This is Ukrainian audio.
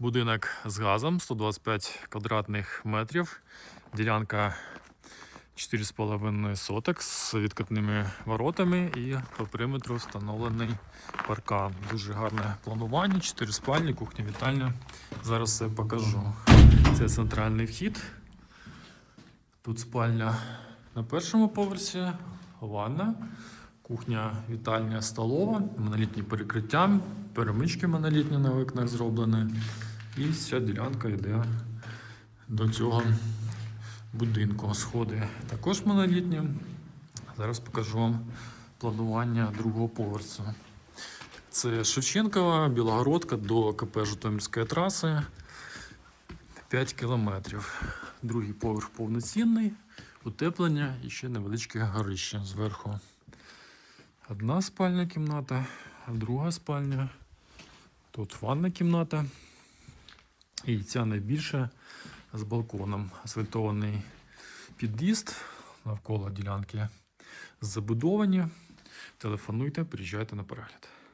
Будинок з газом 125 квадратних метрів. Ділянка 4,5 соток з відкатними воротами і по периметру встановлений паркан. Дуже гарне планування, 4 спальні, кухня, вітальня. Зараз все покажу. Це центральний вхід. Тут спальня на першому поверсі, ванна, кухня, вітальня, столова, монолітні перекриття, перемички монолітні на вікнах зроблені. І вся ділянка йде до цього будинку. Сходи також монолітні. Зараз покажу вам планування другого поверсу. Це Шевченкова, Білогородка до КП Житомирської траси 5 кілометрів. Другий поверх повноцінний, утеплення і ще невеличке горище зверху. Одна спальня кімната, друга спальня. Тут ванна кімната. І ця найбільша з балконом. Асфальтований під'їзд навколо ділянки забудовані. Телефонуйте, приїжджайте на перегляд.